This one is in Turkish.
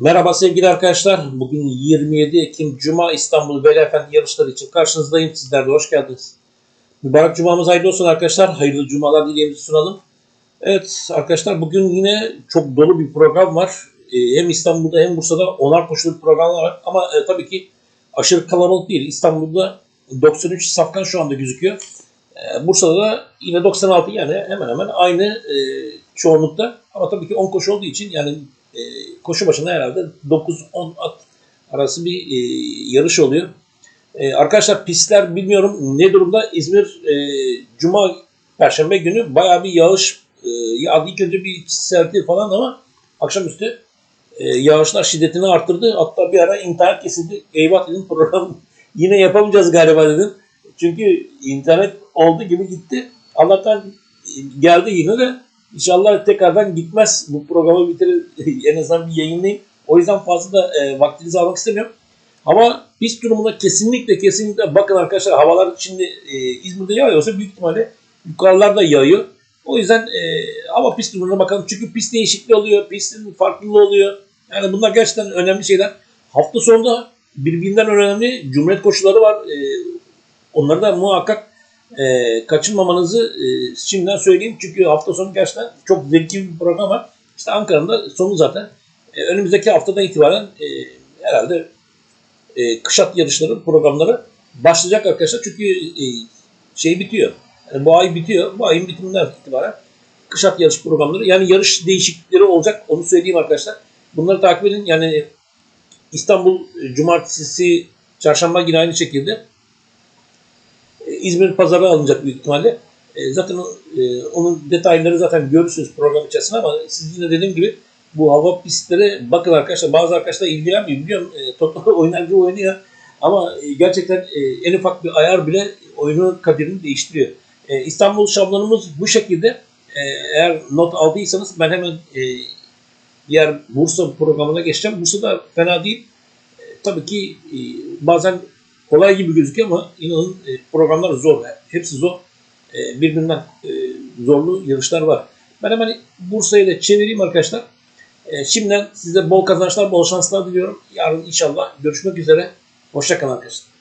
Merhaba sevgili arkadaşlar. Bugün 27 Ekim Cuma İstanbul Veli yarışları için karşınızdayım. Sizler de hoş geldiniz. Mübarek Cuma'mız hayırlı olsun arkadaşlar. Hayırlı Cumalar dileğimizi sunalım. Evet arkadaşlar bugün yine çok dolu bir program var. Ee, hem İstanbul'da hem Bursa'da onar koşulu bir program var. Ama e, tabii ki aşırı kalabalık değil. İstanbul'da 93 safkan şu anda gözüküyor. Ee, Bursa'da da yine 96 yani hemen hemen aynı e, çoğunlukta. Ama tabii ki 10 koşu olduğu için yani e, koşu başına herhalde 9-10 at arası bir e, yarış oluyor. E, arkadaşlar pistler bilmiyorum ne durumda. İzmir e, Cuma Perşembe günü bayağı bir yağış e, yağdı. İlk önce bir serti falan ama akşamüstü e, yağışlar şiddetini arttırdı. Hatta bir ara internet kesildi. Eyvah dedim program yine yapamayacağız galiba dedim. Çünkü internet oldu gibi gitti. Allah'tan geldi yine de İnşallah tekrardan gitmez. Bu programı bitirir. en azından bir yayınlayayım. O yüzden fazla da e, vaktinizi almak istemiyorum. Hava pist durumuna kesinlikle kesinlikle bakın arkadaşlar havalar şimdi e, İzmir'de yağıyorsa büyük ihtimalle yukarılarda yağıyor. O yüzden e, hava pist durumuna bakalım. Çünkü pist değişikliği oluyor. Pistin farklılığı oluyor. Yani bunlar gerçekten önemli şeyler. Hafta sonunda birbirinden önemli cumhuriyet koşuları var. E, onları da muhakkak e, kaçırmamanızı e, şimdiden söyleyeyim. Çünkü hafta sonu gerçekten çok zevkli bir program var. İşte Ankara'nın da sonu zaten. E, önümüzdeki haftadan itibaren e, herhalde e, kışat yarışları programları başlayacak arkadaşlar. Çünkü e, şey bitiyor. Yani bu ay bitiyor. Bu ayın bitiminden itibaren kışat yarış programları yani yarış değişiklikleri olacak. Onu söyleyeyim arkadaşlar. Bunları takip edin. Yani İstanbul Cumartesi, Çarşamba yine aynı şekilde. İzmir pazarı alınacak büyük ihtimalle. E, zaten e, onun detayları zaten görürsünüz program içerisinde ama siz yine dediğim gibi bu hava pistlere bakın arkadaşlar. Bazı arkadaşlar ilgilenmiyor. Biliyorum e, toplu oynar gibi oynuyor. Ama e, gerçekten e, en ufak bir ayar bile oyunun kaderini değiştiriyor. E, İstanbul şablonumuz bu şekilde. E, eğer not aldıysanız ben hemen e, diğer Bursa programına geçeceğim. Bursa da fena değil. E, tabii ki e, bazen kolay gibi gözüküyor ama inanın e, programlar zor. Hepsi zor. E, birbirinden e, zorlu yarışlar var. Ben hemen Bursa'yı da çevireyim arkadaşlar. E, şimdiden size bol kazançlar, bol şanslar diliyorum. Yarın inşallah görüşmek üzere. Hoşçakalın arkadaşlar.